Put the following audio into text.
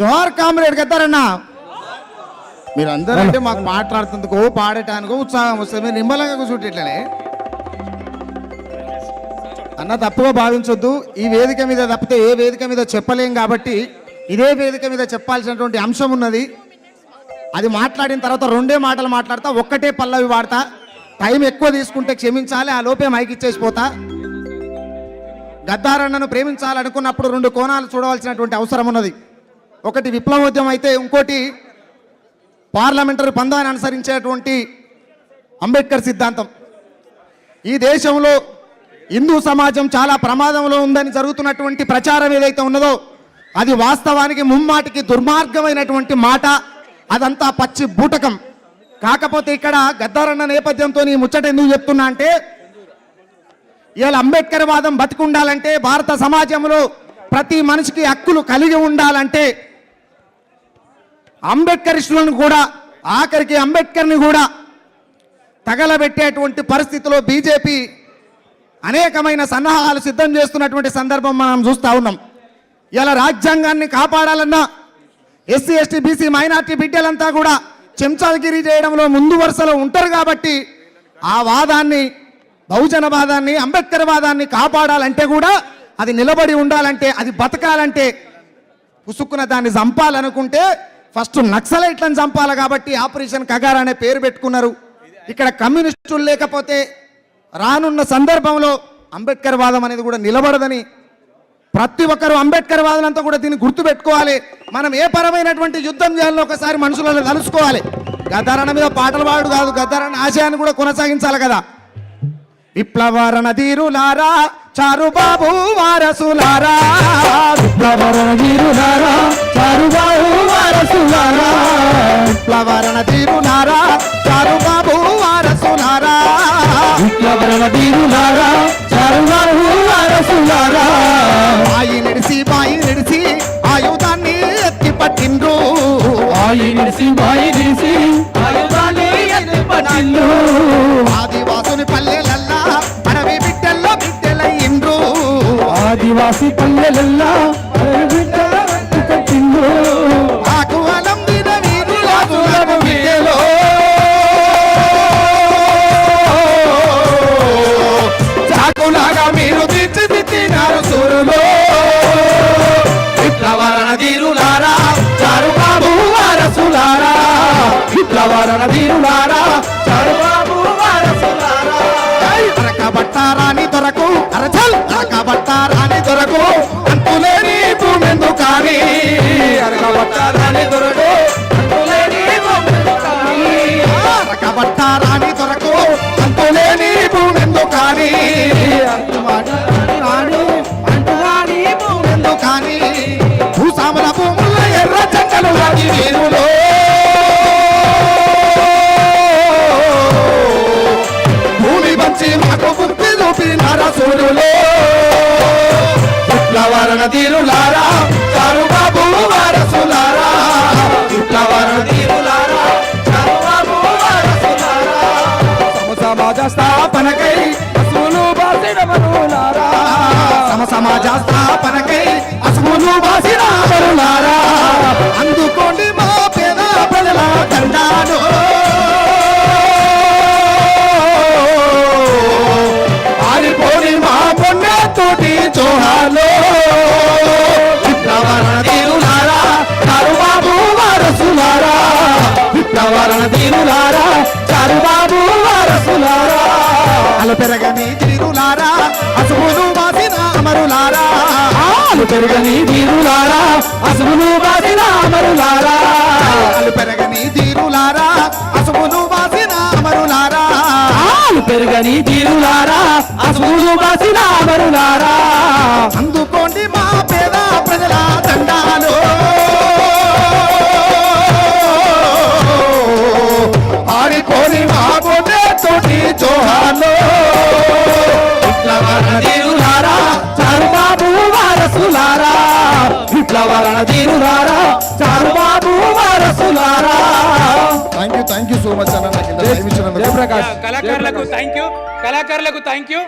జోహార్ comrade గద్దారన్న. మీరు అందరూ అంటే మాకు మాట్లాడుతుందుకో పాడటానికో ఉత్సాహం వస్తుంది. మీరు నిమ్మలంగా కూర్చుంటే అన్న తప్పుగా భావించొద్దు. ఈ వేదిక మీద తప్పితే ఏ వేదిక మీద చెప్పలేం కాబట్టి ఇదే వేదిక మీద చెప్పాల్సినటువంటి అంశం ఉన్నది. అది మాట్లాడిన తర్వాత రెండే మాటలు మాట్లాడతా ఒక్కటే పల్లవి వాడతా. టైం ఎక్కువ తీసుకుంటే క్షమించాలి ఆ లోపే మైకి ఇచ్చేసిపోతా గద్దారన్నను ప్రేమించాలనుకున్నప్పుడు రెండు కోణాలు చూడవలసినటువంటి అవసరం ఉన్నది. ఒకటి విప్లవోద్యమం అయితే ఇంకోటి పార్లమెంటరీ పందాన్ని అనుసరించేటువంటి అంబేద్కర్ సిద్ధాంతం. ఈ దేశంలో హిందూ సమాజం చాలా ప్రమాదంలో ఉందని జరుగుతున్నటువంటి ప్రచారం ఏదైతే ఉన్నదో అది వాస్తవానికి ముమ్మాటికి దుర్మార్గమైనటువంటి మాట. అదంతా పచ్చి బూటకం. కాకపోతే ఇక్కడ గద్దారన్న నేపథ్యంతో ఈ ముచ్చట ఎందుకు చెప్తున్నా అంటే ఇవాళ అంబేద్కర్ వాదం బతికుండాలంటే భారత సమాజంలో ప్రతి మనిషికి హక్కులు కలిగి ఉండాలంటే అంబేద్కరిస్టులను కూడా ఆఖరికి అంబేద్కర్ని కూడా తగలబెట్టేటువంటి పరిస్థితిలో బీజేపీ అనేకమైన సన్నాహాలు సిద్ధం చేస్తున్నటువంటి సందర్భం మనం చూస్తూ ఉన్నాం. ఇలా రాజ్యాంగాన్ని కాపాడాలన్నా ఎస్సీ ఎస్టీ బీసీ మైనార్టీ బిడ్డలంతా కూడా చెంచాలగిరి చేయడంలో ముందు వరుసలో ఉంటారు కాబట్టి ఆ వాదాన్ని బహుజన వాదాన్ని అంబేద్కర్ వాదాన్ని కాపాడాలంటే కూడా అది నిలబడి ఉండాలంటే అది బతకాలంటే పుసుక్కున దాన్ని చంపాలనుకుంటే ఫస్ట్ నక్సలైట్లను చంపాలి కాబట్టి ఆపరేషన్ కగార్ అనే పేరు పెట్టుకున్నారు. ఇక్కడ కమ్యూనిస్టులు లేకపోతే రానున్న సందర్భంలో అంబేద్కర్ వాదం అనేది కూడా నిలబడదని ప్రతి ఒక్కరు అంబేద్కర్ వాదులంతా కూడా దీన్ని గుర్తుపెట్టుకోవాలి. మనం ఏ పరమైనటువంటి యుద్ధం చేయాలని ఒకసారి మనుషులలో కలుసుకోవాలి. గద్దారణ మీద పాటలు పాడు కాదు గద్దారణ ఆశయాన్ని కూడా కొనసాగించాలి కదా. విప్లవరణ ధీరులారా చారుబాబు వారసులారా. విప్లవరణ ధీరులారా చారుబాబు వారసులారా విప్లవరణ ధీరులారా చారుబాబు వారసులారా. విప్లవరణ వీరులారా చారువారు వారసులారా. బాయి నిడిసి బాయి నిడిసి ఆయుధాన్ని ఎత్తి పట్టిండ్రు. ఆయి నిడిసి బాయి నిడిసి ఆయుధాన్ని ఎత్తి పట్టిల్లు ఆదివాసుని పల్లెలల్లా అడవి బిడ్డల్లో బిడ్డలయ్యిండ్రు. ఆదివాసి పల్లెలల్లా విప్లవరణ వీరులారా. విప్లవరణ చారుబాబు వారసులారా. విప్లవరణ తీరులారా చారుబాబు వారసులారా. సమాజ స్థాపనకై అసూలు బాసిన మనులారా. సమ సమాజ స్థాపనకై అసుములు బాసిన అమరులారా అందుకోండి మా పేద ప్రజల కండాను ఆరిపోని మా పుణ్యతోటి జోహాలు పెరగని తీరులారా అసుములు బాసిన అమరులారా. ఆలు పెరగని వీరులారా అసలు బాసిన అమరులారా. అలు పెరగని తీరులారా అసుములు బాసిన అమరులారా. ఆలు పెరగని వీరులారా అసలు బాసిన అమరులారా. అందుకోండి మా పేద ప్రజల దండాలు. ఆడిపోని మా తోటి విప్లవరణ తీరులారా? Charubabu వారసులారా. Thank you thank you so much అన్న నాకు ఇంత టైం ఇచ్చినందుకు. జయప్రకాష్ కళాకారులకు థ్యాంక్ యూ కళాకారులకు థ్యాంక్ యూ